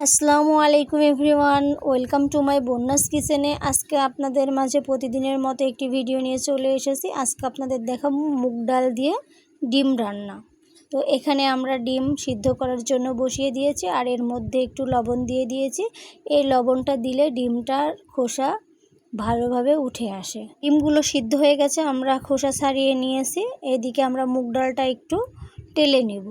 আসসালামু আলাইকুম everyone, welcome to my বন্যাস কিচেনে। আজকে আপনাদের মাঝে প্রতিদিনের মতো একটি ভিডিও নিয়ে চলে এসেছি। আজকে আপনাদের দেখাবো মুগ ডাল দিয়ে ডিম রান্না। তো এখানে আমরা ডিম সিদ্ধ করার জন্য বসিয়ে দিয়েছি আর এর মধ্যে একটু লবণ দিয়ে দিয়েছি। এই লবণটা দিলে ডিমটার খোসা ভালোভাবে উঠে আসে। ডিমগুলো সিদ্ধ হয়ে গেছে, আমরা খোসা ছাড়িয়ে নিয়েছি। এদিকে আমরা মুগ ডালটা একটু টেলে নেব।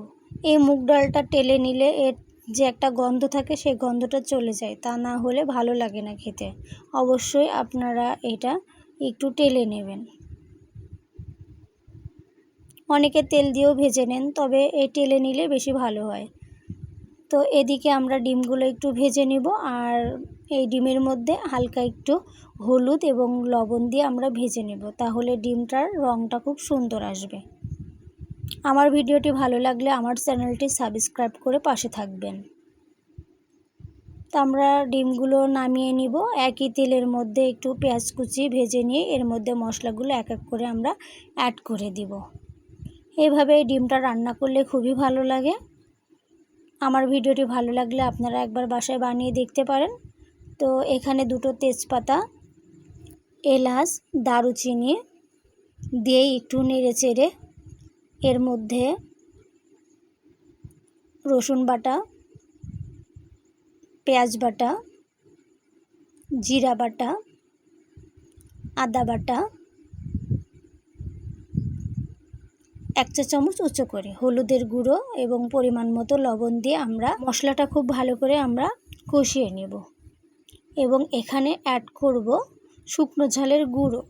এই মুগ ডালটা টেলে নিলে এর যে একটা গন্ধ থাকে সেই গন্ধটা চলে যায়, তা না হলে ভালো লাগে না খেতে। অবশ্যই আপনারা এটা একটু টেলে নেবেন। অনেকে তেল দিয়েও ভেজে নেন, তবে এই টেলে নিলে বেশি ভালো হয়। তো এদিকে আমরা ডিমগুলো একটু ভেজে নিব, আর এই ডিমের মধ্যে হালকা একটু হলুদ এবং লবণ দিয়ে আমরা ভেজে নেব, তাহলে ডিমটার রঙটা খুব সুন্দর আসবে। আমার ভিডিওটি ভালো লাগলে আমার চ্যানেলটি সাবস্ক্রাইব করে পাশে থাকবেন। তো আমরা ডিমগুলো নামিয়ে নিব। একই তেলের মধ্যে একটু পেঁয়াজ কুচি ভেজে নিয়ে এর মধ্যে মশলাগুলো এক এক করে আমরা অ্যাড করে দিব। এইভাবে ডিমটা রান্না করলে খুবই ভালো লাগে। আমার ভিডিওটি ভালো লাগলে আপনারা একবার বাসায় বানিয়ে দেখতে পারেন। তো এখানে দুটো তেজপাতা, এলাচ, দারুচিনি দিয়ে একটু নেড়ে চেড়ে এর মধ্যে রসুন বাটা, পেঁয়াজ বাটা, জিরা বাটা, আদা বাটা, এক চা চামচ উঁচু করে, হলুদের গুঁড়ো এবং পরিমাণ মতো লবণ দিয়ে আমরা মশলাটা খুব ভালো করে আমরা কষিয়ে নেব। এবং এখানে অ্যাড করব শুকনো ঝালের গুঁড়ো।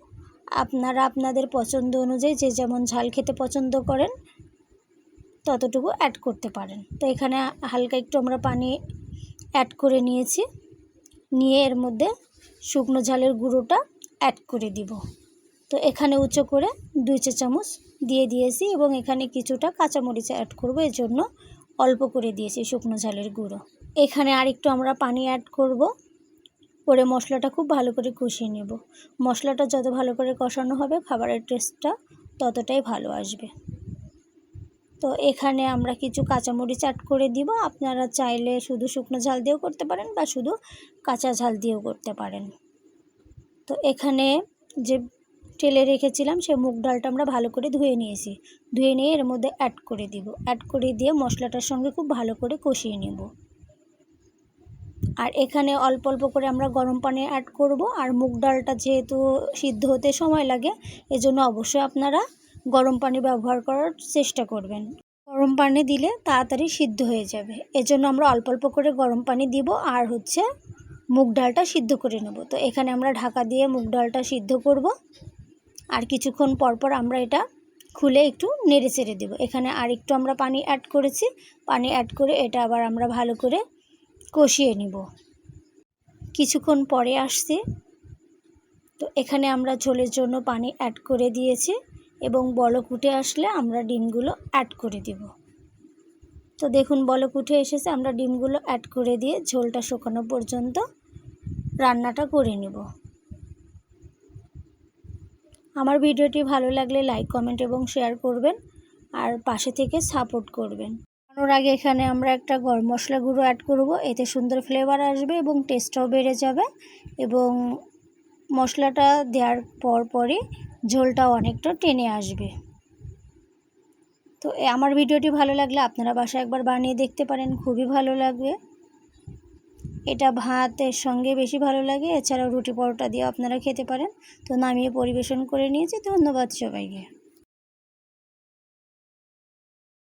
আপনারা আপনাদের পছন্দ অনুযায়ী যে যেমন ঝাল খেতে পছন্দ করেন, ততটুকু অ্যাড করতে পারেন। তো এখানে হালকা একটু আমরা পানি অ্যাড করে নিয়েছি। নিয়ে এর মধ্যে শুকনো ঝালের গুঁড়োটা অ্যাড করে দিব। তো এখানে উঁচু করে দুই চা চামচ দিয়ে দিয়েছি এবং এখানে কিছুটা কাঁচামরিচ অ্যাড করব, এর জন্য অল্প করে দিয়েছি শুকনো ঝালের গুঁড়ো। এখানে আরেকটু আমরা পানি অ্যাড করব। করে মশলাটা খুব ভালো করে কষিয়ে নেব। মশলাটা যত ভালো করে কষানো হবে, খাবারের টেস্টটা ততটাই ভালো আসবে। তো এখানে আমরা কিছু কাঁচামরিচ অ্যাড করে দিব। আপনারা চাইলে শুধু শুকনো ঝাল দিয়েও করতে পারেন বা শুধু কাঁচা ঝাল দিয়েও করতে পারেন। তো এখানে যে টেলে রেখেছিলাম, সে মুগ ডালটা আমরা ভালো করে ধুয়ে নিয়েছি। ধুয়ে নিয়ে এর মধ্যে অ্যাড করে দিব। অ্যাড করে দিয়ে মশলাটার সঙ্গে খুব ভালো করে কষিয়ে নেব। আর এখানে অল্প অল্প করে আমরা গরম পানি অ্যাড করব। আর মুগ ডালটা যেহেতু সিদ্ধ হতে সময় লাগে, এজন্য অবশ্যই আপনারা গরম পানি ব্যবহার করার চেষ্টা করবেন। গরম পানি দিলে তাড়াতাড়ি সিদ্ধ হয়ে যাবে। এজন্য আমরা অল্প অল্প করে গরম পানি দিব আর হচ্ছে মুগ ডালটা সিদ্ধ করে নেব। তো এখানে আমরা ঢাকা দিয়ে মুগ ডালটা সিদ্ধ করব। আর কিছুক্ষণ পরপর আমরা এটা খুলে একটু নেড়ে চেড়ে দেবো। এখানে আর একটু আমরা পানি অ্যাড করেছি। পানি অ্যাড করে এটা আবার আমরা ভালো করে কষিয়ে নিব। কিছুক্ষণ পরে আসছে। তো এখানে আমরা ঝোলের জন্য পানি অ্যাড করে দিয়েছি এবং বলক উঠে আসলে আমরা ডিমগুলো অ্যাড করে দিব। তো দেখুন, বলক উঠে এসেছে, আমরা ডিমগুলো অ্যাড করে দিয়ে ঝোলটা শুকানো পর্যন্ত রান্নাটা করে নেব। আমার ভিডিওটি ভালো লাগলে লাইক কমেন্ট এবং শেয়ার করবেন আর পাশে থেকে সাপোর্ট করবেন। ওর আগে এখানে আমরা একটা গরম মশলা গুঁড়ো অ্যাড করব। এতে সুন্দর ফ্লেভার আসবে এবং টেস্টটাও বেড়ে যাবে এবং মশলাটা দেওয়ার পর পরই ঝোলটা অনেকটা টেনে আসবে। তো আমার ভিডিওটি ভালো লাগলে আপনারা বাসায় একবার বানিয়ে দেখতে পারেন, খুবই ভালো লাগবে। এটা ভাতের সঙ্গে বেশি ভালো লাগে, এছাড়াও রুটি পরোটা দিয়ে আপনারা খেতে পারেন। তো নামিয়ে পরিবেশন করে নিয়েছি, ধন্যবাদ সবাইকে।